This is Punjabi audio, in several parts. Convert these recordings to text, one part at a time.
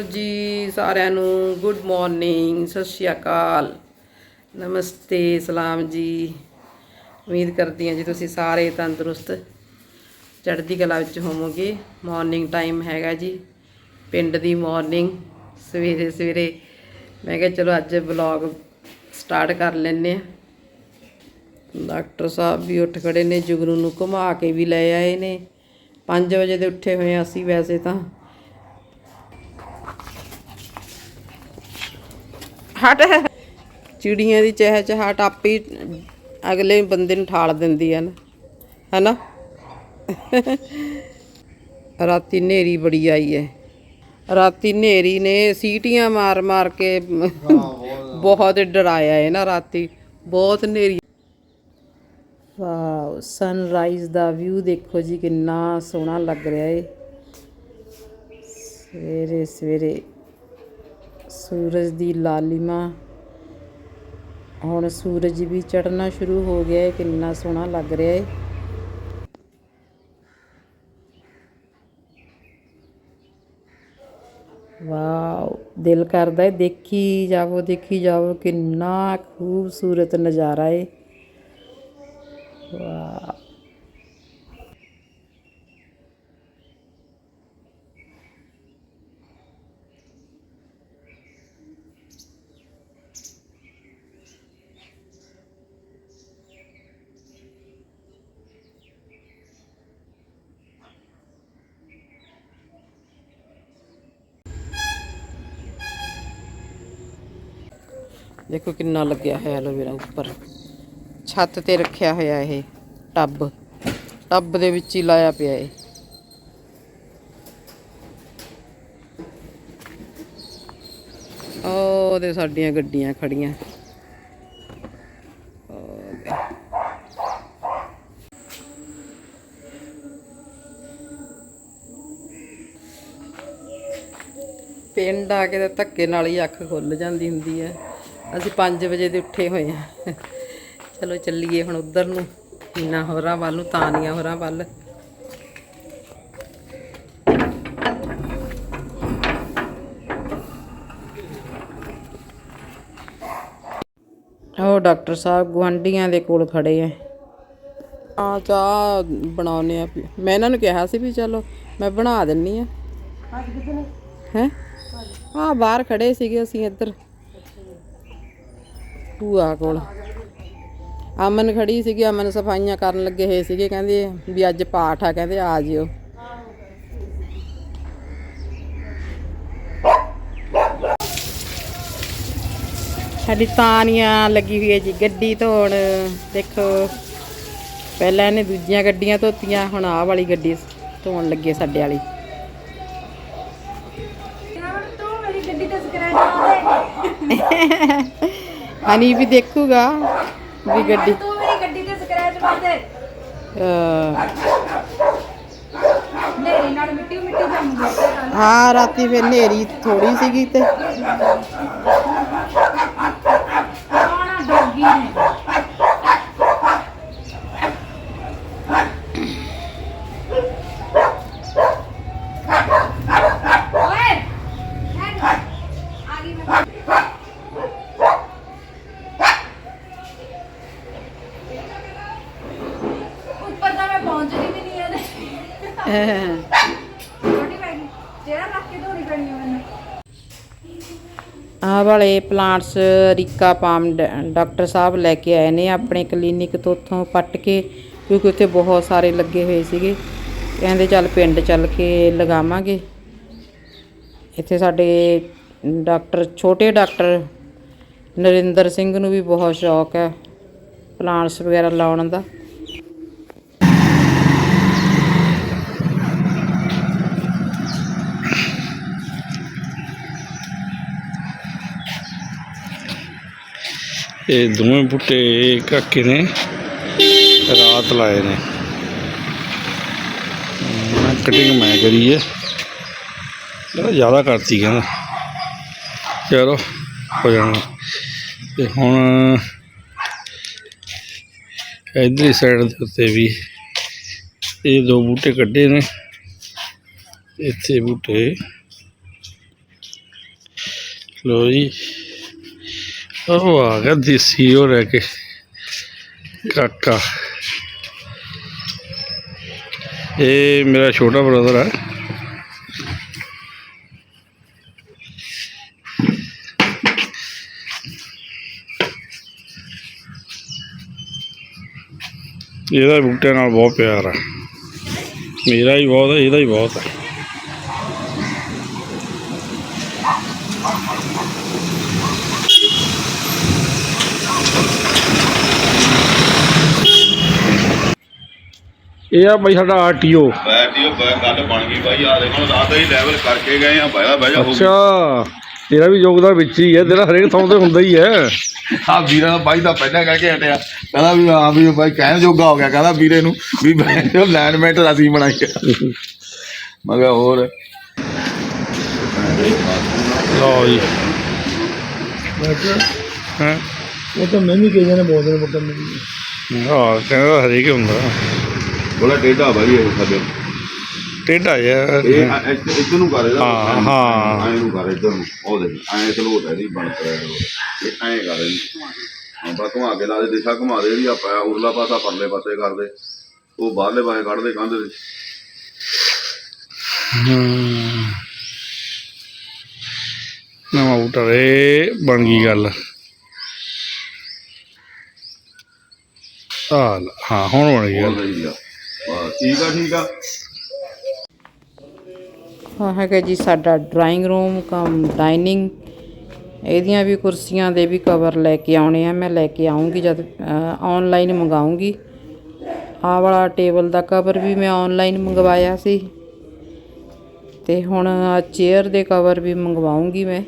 ਚਲੋ ਜੀ, ਸਾਰਿਆਂ ਨੂੰ ਗੁੱਡ ਮਾਰਨਿੰਗ ਸਤਿ ਸ਼੍ਰੀ ਅਕਾਲ। ਨਮਸਤੇ, ਸਲਾਮ ਜੀ। ਉਮੀਦ ਕਰਦੀ ਹਾਂ ਜੀ ਤੁਸੀਂ ਸਾਰੇ ਤੰਦਰੁਸਤ, ਚੜ੍ਹਦੀ ਕਲਾ ਵਿੱਚ ਹੋਵੋਗੇ। ਮਾਰਨਿੰਗ ਟਾਈਮ ਹੈਗਾ ਜੀ, ਪਿੰਡ ਦੀ ਮਾਰਨਿੰਗ ਸਵੇਰੇ ਸਵੇਰੇ ਮੈਂ ਕਿਹਾ ਚਲੋ ਅੱਜ ਵਲੌਗ ਸਟਾਰਟ ਕਰ ਲੈਂਦੇ ਆ ਡਾਕਟਰ ਸਾਹਿਬ ਵੀ ਉੱਠ ਖੜੇ ਨੇ, ਜੁਗਨੂ ਨੂੰ ਘੁਮਾ ਕੇ ਵੀ ਲੈ ਆਏ ਨੇ। 5 ਵਜੇ ਦੇ ਉੱਠੇ ਹੋਏ ਆ ਅਸੀਂ ਵੈਸੇ ਤਾਂ। ਹਟ। ਚਿੜੀਆਂ ਦੀ ਚਹਿ ਚਹਾਟ ਆਪੇ ਅਗਲੇ ਬੰਦੇ ਨੂੰ ਠਾਲ ਦਿੰਦੀ ਹੈ ਨਾ। ਹੈਨਾ? ਰਾਤੀ ਨੇਰੀ ਬੜੀ ਆਈ ਹੈ ਰਾਤੀ ਨੇਰੀ ਨੇ ਸੀਟੀਆਂ ਮਾਰ ਮਾਰ ਕੇ ਬਹੁਤ ਡਰਾਇਆ ਹੈ ਨਾ ਰਾਤੀ। ਬਹੁਤ ਨੇਰੀ ਵਾਓ ਸਨਰਾਈਜ਼ ਦਾ ਵਿਊ ਦੇਖੋ ਜੀ ਕਿੰਨਾ ਸੋਹਣਾ ਲੱਗ ਰਿਹਾ ਹੈ ਸਵੇਰੇ ਸਵੇਰੇ ਸੂਰਜ ਦੀ ਲਾਲਿਮਾ। ਹੁਣ ਸੂਰਜ ਵੀ ਚੜ੍ਹਨਾ ਸ਼ੁਰੂ ਹੋ ਗਿਆ ਹੈ ਕਿੰਨਾ ਸੋਹਣਾ ਲੱਗ ਰਿਹਾ ਹੈ ਵਾਓ, ਦਿਲ ਕਰਦਾ ਹੈ ਦੇਖੀ ਜਾਵੋ ਦੇਖੀ ਜਾਵੋ, ਕਿੰਨਾ ਖੂਬਸੂਰਤ ਨਜ਼ਾਰਾ ਹੈ ਵਾਹ ਦੇਖੋ ਕਿੰਨਾ ਲੱਗਿਆ ਹੋਇਆ ਐਲੋਵੇਰਾ ਉੱਪਰ। ਛੱਤ ਤੇ ਰੱਖਿਆ ਹੋਇਆ ਇਹ ਟੱਬ। ਟੱਬ ਦੇ ਵਿੱਚ ਹੀ ਲਾਇਆ ਪਿਆ ਇਹ। ਉਹ ਸਾਡੀਆਂ ਗੱਡੀਆਂ ਖੜੀਆਂ। ਪਿੰਡ ਆ ਕੇ ਤਾਂ ਧੱਕੇ ਨਾਲ ਹੀ ਅੱਖ ਖੁੱਲ ਜਾਂਦੀ ਹੁੰਦੀ ਹੈ। ਅਸੀਂ 5 ਵਜੇ ਦੇ ਉੱਠੇ ਹੋਏ ਆ ਚਲੋ ਚੱਲੀਏ ਹੁਣ ਉਧਰ ਨੂੰ। ਹੀਨਾ ਹੋਰਾਂ ਵੱਲ ਨੂੰ ਤਾਨੀਆਂ ਹੋਰਾਂ ਵੱਲ। ਉਹ ਡਾਕਟਰ ਸਾਹਿਬ ਗੁਆਂਢੀਆਂ ਦੇ ਕੋਲ ਖੜੇ ਆ ਆ ਚਾਹ ਬਣਾਉਨੇ ਆ। ਪੀ- ਮੈਂ ਇਹਨਾਂ ਨੂੰ ਕਿਹਾ ਸੀ ਵੀ ਚਲੋ ਮੈਂ ਬਣਾ ਦਿੰਨੀ ਆ। ਹੈ? ਆ ਬਾਹਰ ਖੜੇ ਸੀਗੇ ਅਸੀਂ ਇੱਧਰ। ਭੂਆ ਕੋਲ। ਅਮਨ ਖੜੀ ਸੀਗੀ ਅਮਨ ਸਫਾਈਆਂ ਕਰਨ ਲੱਗੇ ਹੋਏ ਸੀਗੇ ਕਹਿੰਦੇ ਵੀ ਅੱਜ ਪਾਠ ਆ ਕਹਿੰਦੇ ਆ ਜਿਓ। ਸਾਡੀ ਤਾਨੀਆਂ ਲੱਗੀ ਹੋਈ ਹੈ ਜੀ ਗੱਡੀ ਧੋਣ। ਦੇਖੋ ਪਹਿਲਾਂ ਇਹਨੇ ਦੂਜੀਆਂ ਗੱਡੀਆਂ ਧੋਤੀਆਂ ਹੁਣ ਆਹ ਵਾਲੀ ਗੱਡੀ ਧੋਣ ਲੱਗੇ ਸਾਡੇ ਵਾਲੀ। ਤੂੰ ਮੇਰੀ ਗੱਡੀ ਤੇ ਸਕ੍ਰੈਚ ਮਾਰ ਹਨੀ ਵੀ ਦੇਖੂਗਾ ਵੀ ਗੱਡੀ ਤੂੰ ਮੇਰੀ ਗੱਡੀ ਤੇ ਸਕ੍ਰੈਚ ਮਾਰ ਦੇ। ਨੇਰੀ ਨਾਲ ਮਿੱਟੀ ਮਿੱਟੀ ਜੰਮ ਗਈ ਹਾਂ ਰਾਤੀ ਫਿਰ ਹਨੇਰੀ ਥੋੜੀ ਸੀਗੀ ਤੇ ਆਣਾ ਡੋਗੀ ਨੇ ਓਏ ਹੈਡ ਆ ਗਈ ਮੈਂ ਉੱਪਰ ਤਾਂ ਮੈਂ ਪਹੁੰਚਦੀ ਵੀ ਨਹੀਂ ਇਹਦੇ ਛੋਟੀ ਪੈ ਗਈ ਜਿਹੜਾ ਰੱਖ ਕੇ ਧੋਣੀ ਪੈਣੀ ਹੈ ਮੈਨੂੰ ਆਹ ਵਾਲੇ ਪਲਾਂਟਸ ਰੀਕਾ ਪਾਮ ਡਾਕਟਰ ਸਾਹਿਬ ਲੈ ਕੇ ਆਏ ਨੇ ਆਪਣੇ ਕਲੀਨਿਕ ਤੋਂ ਉੱਥੋਂ ਪੱਟ ਕੇ, ਕਿਉਂਕਿ ਉੱਥੇ ਬਹੁਤ ਸਾਰੇ ਲੱਗੇ ਹੋਏ ਸੀਗੇ। ਕਹਿੰਦੇ ਚੱਲ ਪਿੰਡ ਚੱਲ ਕੇ ਲਗਾਵਾਂਗੇ। ਇੱਥੇ ਸਾਡੇ ਡਾਕਟਰ, ਛੋਟੇ ਡਾਕਟਰ ਨਰਿੰਦਰ ਸਿੰਘ ਨੂੰ ਵੀ ਬਹੁਤ ਸ਼ੌਕ ਹੈ ਪਲਾਂਟਸ ਵਗੈਰਾ ਲਾਉਣ ਦਾ। ਇਹ ਦੋਵੇਂ ਬੂਟੇ ਕਾਕੇ ਨੇ ਰਾਤ ਲਾਏ ਨੇ। ਮੈਂ ਕਟਿੰਗ ਮੈਂ ਕਰੀ ਹੈ। ਕਹਿੰਦਾ ਜ਼ਿਆਦਾ ਕਰਤੀ ਕਹਿੰਦਾ। ਚਲੋ, ਹੋ ਜਾਣਾ। ਤੇ ਹੁਣ ਇਧਰਲੀ ਸਾਈਡ ਦੇ ਉੱਤੇ ਵੀ ਇਹ ਦੋ ਬੂਟੇ ਕੱਢੇ ਨੇ। ਇੱਥੇ ਬੂਟੇ। ਲੋ ਜੀ। ਉਹ ਆ ਗਿਆ ਦੇਸੀ, ਉਹ ਰਹਿ ਕੇ। ਕਾਕਾ। ਇਹ ਮੇਰਾ ਛੋਟਾ ਬ੍ਰਦਰ ਹੈ ਇਹਦਾ ਬੂਟੇ ਨਾਲ ਬਹੁਤ ਪਿਆਰ ਆ। ਮੇਰਾ ਹੀ ਬਹੁਤ ਹੈ ਇਹਦਾ ਹੀ ਬਹੁਤ ਹੈ ਇਹ ਆ ਬਈ ਸਾਡਾ ਆਰਟੀਓ। ਬੈਠੀ ਉਹ ਬੈ- ਗੱਲ ਬਣ ਗਈ ਬਾਈ ਆ ਦੇਖੋ ਰਾਤ ਹੀ ਲੈਵਲ ਕਰਕੇ ਗਏ ਆ ਬਾਇਆ ਬਾਇਆ ਹੋ ਗਈ। ਅੱਛਾ ਤੇਰਾ ਵੀ ਯੋਗਦਾਨ ਵਿੱਚ ਹੀ ਹੈ ਤੇਰਾ ਹਰੇਕ ਥਾਂ ਤੇ ਹੁੰਦਾ ਹੀ ਹੈ। ਆ ਵੀਰਾਂ ਦਾ ਬਾਈ ਦਾ ਪਹਿਲਾਂ ਕਹਿ ਕੇ ਹਟਿਆ ਕਹਿੰਦਾ ਵੀ ਹਾਂ ਵੀ ਬਾਈ ਕਹਿਣ ਜੋਗਾ ਹੋ ਗਿਆ ਕਹਿੰਦਾ ਵੀਰੇ ਨੂੰ ਵੀ ਉਹ ਲੈਂਡਮੈਂਟ ਅਸੀਂ ਬਣਾਈ ਆ। ਮੈਂ ਕਿਹਾ ਹੋਰ। ਲਓ ਜੀ। ਹਾਂ? ਉਹ ਤਾਂ ਮੈਂ ਵੀ ਕਹੀ ਨੇ ਬੋਲਦੇ ਨੇ ਬਟਨ ਨਹੀਂ। ਹਾਂ ਕਹਿੰਦਾ ਹਰੇਕ ਹੀ ਹੁੰਦਾ। ਬੋਲਾ ਟੇਡਾ ਬਾਈ ਇਹ ਸਾਡੇ। ਟੇਢਾ ਯਾਰ ਇਹ ਇੱਧਰ ਨੂੰ ਕਰ ਇਹਦਾ। ਹਾਂ, ਹਾਂ। ਐਂ ਨੂੰ ਕਰ ਇੱਧਰ ਨੂੰ। ਉਹ ਦੇ ਐਂ ਚਲੋ ਹੈ ਨਹੀਂ ਬਣ ਕਰਿਆ ਇਹ ਐਂ ਕਰ ਇਹਨੂੰ। ਹਾਂ ਬਾ ਘੁਮਾ ਕੇ ਲਾ ਦੇ ਦਿਸ਼ਾ ਘੁਮਾ ਦੇ ਵੀ ਆਪਾਂ ਉਰਲਾ ਪਾਸਾ ਪਰਲੇ ਪਾਸੇ ਕਰ ਦੇ। ਉਹ ਬਾਹਰਲੇ ਪਾਸੇ ਕੱਢ ਦੇ ਕੰਧ ਦੇ। ਹਮ। ਨਵਾਂ ਬੂਟਾ ਰੇ ਬਣ ਗਈ ਗੱਲ। ਆ ਹਾਂ ਹੁਣ ਬਣ ਗਈ ਗੱਲ। ਆ। ਠੀਕ ਆ ਠੀਕ ਆ। ਹਾਂ, ਹੈਗਾ ਜੀ ਸਾਡਾ ਡਰਾਇੰਗ ਰੂਮ ਕਮ ਡਾਈਨਿੰਗ ਇਹਦੀਆਂ ਵੀ ਕੁਰਸੀਆਂ ਦੇ ਵੀ ਕਵਰ ਲੈ ਕੇ ਆਉਣੇ ਆ। ਮੈਂ ਲੈ ਕੇ ਆਉਂਗੀ ਜਦ ਆਨਲਾਈਨ ਮੰਗਾਉਂਗੀ ਆਹ ਵਾਲਾ ਟੇਬਲ ਦਾ ਕਵਰ ਵੀ ਮੈਂ ਆਨਲਾਈਨ ਮੰਗਵਾਇਆ ਸੀ। ਤੇ ਹੁਣ ਚੇਅਰ ਦੇ ਕਵਰ ਵੀ ਮੰਗਵਾਉਂਗੀ ਮੈਂ।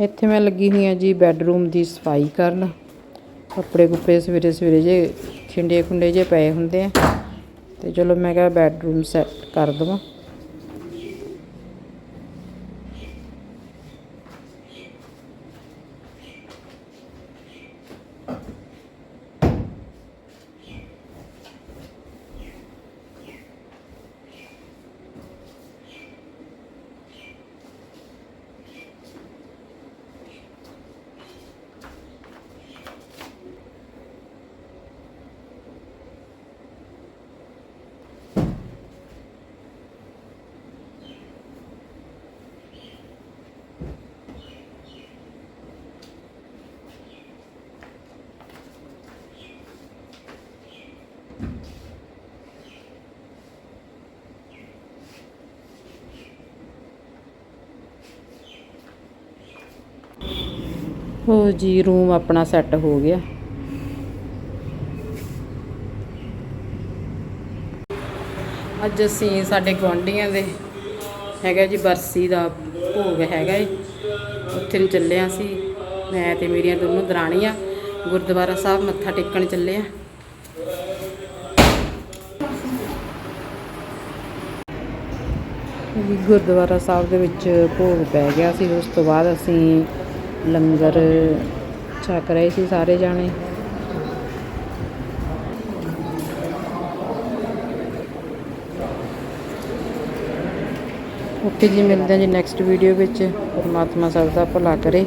ਇੱਥੇ ਮੈਂ ਲੱਗੀ ਹੋਈ ਹਾਂ ਜੀ ਬੈੱਡਰੂਮ ਦੀ ਸਫ਼ਾਈ ਕਰਨ। ਕੱਪੜੇ ਕੁੱਪੜੇ ਸਵੇਰੇ ਸਵੇਰੇ ਜੇ ਖਿੰਡੇ ਖੁੰਡੇ ਜੇ ਪਏ ਹੁੰਦੇ ਆ। ਤੇ ਚਲੋ ਮੈਂ ਕਿਹਾ ਬੈੱਡਰੂਮ ਸੈੱਟ ਕਰ ਦਵਾਂ। ਹੋ ਜੀ ਰੂਮ ਆਪਣਾ ਸੈੱਟ ਹੋ ਗਿਆ। ਅੱਜ ਅਸੀਂ ਸਾਡੇ ਗੁਆਂਢੀਆਂ ਦੇ ਹੈਗਾ ਜੀ, ਬਰਸੀ ਦਾ ਭੋਗ ਹੈਗਾ ਏ ਉੱਥੇ ਨੂੰ ਚੱਲੇ ਹਾਂ ਅਸੀਂ ਮੈਂ ਤੇ ਮੇਰੀਆਂ ਦੋਨੋਂ ਦਰਾਣੀਆਂ ਗੁਰਦੁਆਰਾ ਸਾਹਿਬ ਮੱਥਾ ਟੇਕਣ ਚੱਲੇ ਆ। ਗੁਰਦੁਆਰਾ ਸਾਹਿਬ ਦੇ ਵਿੱਚ ਭੋਗ ਪੈ ਗਿਆ ਸੀ। ਉਸ ਤੋਂ ਬਾਅਦ ਅਸੀਂ ਲੰਗਰ ਛਕ ਰਹੇ ਸੀ ਸਾਰੇ ਜਾਣੇ। ਓਕੇ ਜੀ ਮਿਲਦੇ ਹਾਂ ਜੀ ਨੈਕਸਟ ਵੀਡੀਓ ਵਿੱਚ, ਪਰਮਾਤਮਾ ਸਭ ਦਾ ਭਲਾ ਕਰੇ।